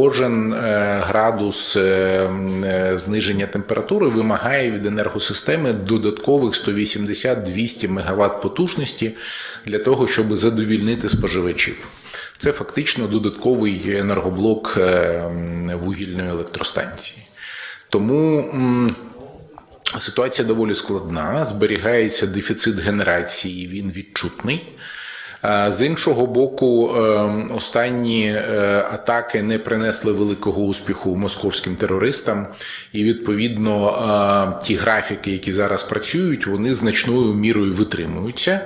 кожен е, градус е, е, зниження температури вимагає від енергосистеми додаткових 180-200 МВт потужності для того, щоб задовільнити споживачів. Це фактично додатковий енергоблок вугільної електростанції. Тому. Ситуація доволі складна. Зберігається дефіцит генерації, він відчутний. Е, З іншого боку, е, останні е, атаки не принесли великого успіху московським терористам, і відповідно е, ті графіки, які зараз працюють, вони значною мірою витримуються.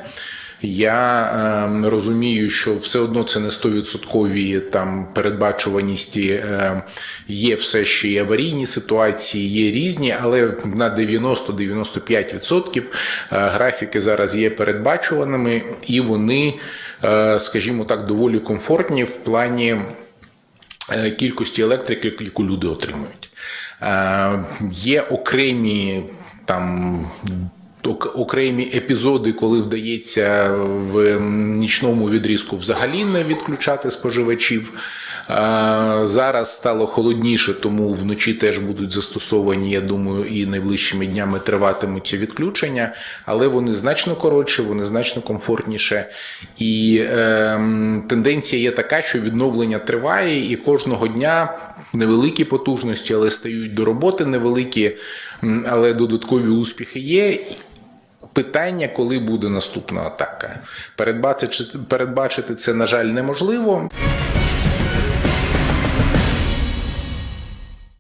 Я е, розумію, що все одно це не 100% там передбачуваності. Е, є все ще і аварійні ситуації, є різні, але на 90-95% е, графіки зараз є передбачуваними, і вони, е, скажімо так, доволі комфортні в плані е, кількості електрики, яку люди отримують. Е, Є окремі там. Ок- Окремі епізоди, коли вдається в нічному відрізку взагалі не відключати споживачів. Зараз стало холодніше, тому вночі теж будуть застосовані, я думаю, і найближчими днями триватимуться відключення, але вони значно коротше, вони значно комфортніше. І е, тенденція є така, що відновлення триває, і кожного дня невеликі потужності, але стають до роботи невеликі, але додаткові успіхи є. Питання, коли буде наступна атака. Передбачити, це, на жаль, неможливо.